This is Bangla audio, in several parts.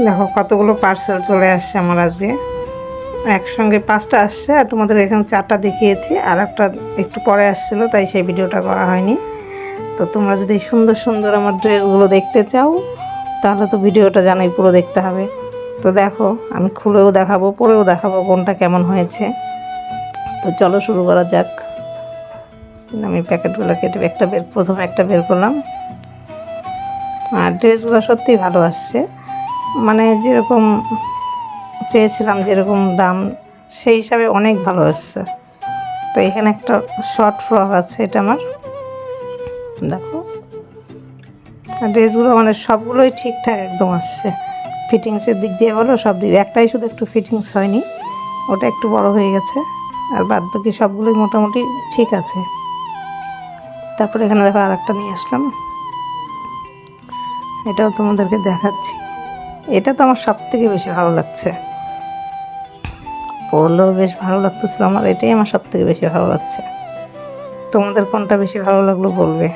দেখো, কতগুলো পার্সেল চলে আসছে আমার আজকে। একসঙ্গে পাঁচটা আসছে, আর তোমাদের এখানে চারটা দেখিয়েছি, আর একটা একটু পরে আসছিল, তাই সেই ভিডিওটা করা হয়নি। তো তোমরা যদি সুন্দর সুন্দর আমার ড্রেসগুলো দেখতে চাও, তাহলে তো ভিডিওটা জানাই, পুরো দেখতে হবে। তো দেখো, আমি খুলেও দেখাবো, পরেও দেখাবো কোনটা কেমন হয়েছে। তো চলো শুরু করা যাক। আমি প্যাকেটগুলো কেটে একটা বের, প্রথমে একটা বের করলাম। আর ড্রেসগুলো সত্যিই ভালো আসছে। মানে যেরকম চেয়েছিলাম, যেরকম দাম, সেই হিসাবে অনেক ভালো আসছে তো এখানে একটা শর্ট ফ্রক আছে, এটা আমার। দেখো। ড্রেসগুলো মানে সবগুলোই ঠিকঠাক একদম আসছে। ফিটিংসের দিক দিয়ে বলো, সব দিক একটাই শুধু একটু ফিটিংস হয়নি, ওটা একটু বড় হয়ে গেছে। আর বাদ বাকি সবগুলোই মোটামুটি ঠিক আছে। তারপরে এখানে দেখো আর একটা নিয়ে আসলাম। এটাও তোমাদেরকে দেখাচ্ছি। এটা তো আমার সব থেকে বেশি ভালো লাগছে। পরলেও বেশ ভালো লাগতেছিল আমার, এটাই আমার সব থেকে বেশি ভালো লাগছে। তোমাদের কোনটা বেশি ভালো লাগল বলবে?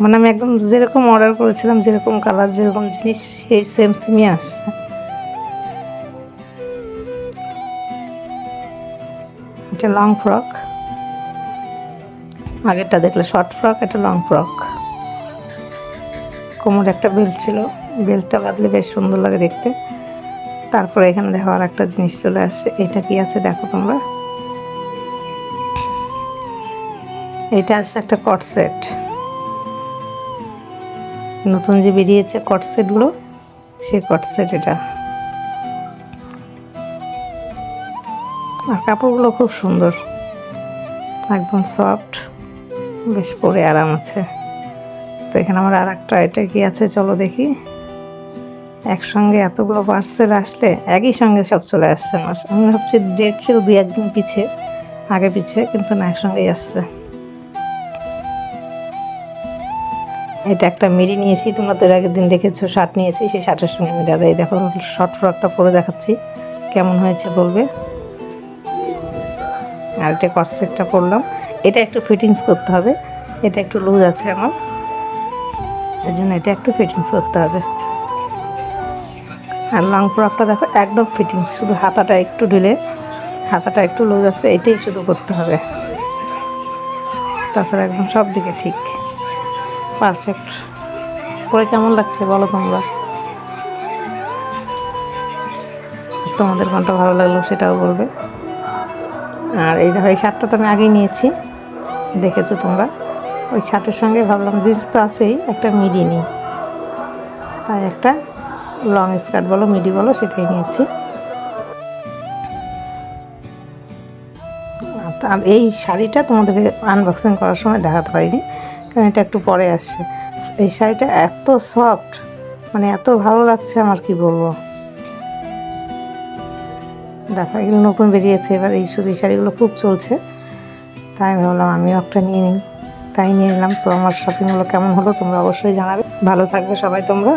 মানে আমি একদম যেরকম অর্ডার করেছিলাম, যেরকম কালার যেরকম জিনিস, সেই সেম সেমই আসছে। এটা লং ফ্রক আগেরটা দেখলে শর্ট ফ্রক এটা লং ফ্রক কোমর একটা বেল্ট ছিল। বেল্টটা বাদলে বেশ সুন্দর লাগে দেখতে। তারপরে এখানে দেখো আর একটা জিনিস চলে আসছে। এটা কি আছে দেখো তোমরা? এটা আছে একটা কট সেট নতুন যে বেরিয়েছে কট সেটগুলো সেই কট সেট এটা। আর কাপড়গুলো খুব সুন্দর। একদম সফট বেশ পরে আরাম আছে। তো এখানে আমার আর একটা এটা কি আছে? চলো দেখি। একসঙ্গে এতগুলো পার্সেল আসলে একই সঙ্গে সব চলে আসছে আমার আমি ভাবছি ডেট ছিল দুই একদিন পিছে, আগে পিছে, কিন্তু না, একসঙ্গেই আসছে। এটা একটা মিরি নিয়েছি, তোমরা তো এর আগের দিন দেখেছ, শার্ট নিয়েছি, সেই শার্টের সঙ্গে মিরার এই দেখো শর্ট ফ্রকটা পরে দেখাচ্ছি, কেমন হয়েছে বলবে? আর এটা কটসেটটা পরলাম। এটা একটু ফিটিংস করতে হবে, এটা একটু লুজ আছে আমার। এর জন্য এটা একটু ফিটিংস করতে হবে। আর লং ফ্রকটা দেখো, একদম ফিটিংস শুধু হাতাটা একটু ঢিলে, হাতাটা একটু লুজ আছে, এটাই শুধু করতে হবে। তাছাড়া একদম সব দিকে ঠিক। পারফেক্ট পরে কেমন লাগছে বলো তোমরা? তোমাদের কোনটা ভালো লাগল সেটাও বলবে। আর এই দেখো, এই শার্টটা তো আমি আগেই নিয়েছি, দেখেছ তোমরা? ওই শার্টের সঙ্গে ভাবলাম জিন্স তো আছেই, একটা মিডি নিই। তাই একটা লং স্কার্ট বলো, মিডি বলো, সেটাই নিয়েছি। আর এই শাড়িটা তোমাদেরকে আনবক্সিং করার সময় দেখাতে পারিনি, কারণ এটা একটু পরে আসছে। এই শাড়িটা এত সফট মানে এত ভালো লাগছে আমার, কি বলব? দেখো, এগুলো নতুন বেরিয়েছে, এবার এই এই শাড়িগুলো খুব চলছে। তাই ভাবলাম আমিও একটা নিয়ে নিই। তাই নিয়ে এলাম। তো আমার শপিংগুলো কেমন হলো তোমরা অবশ্যই জানাবে। ভালো থাকবে সবাই তোমরা।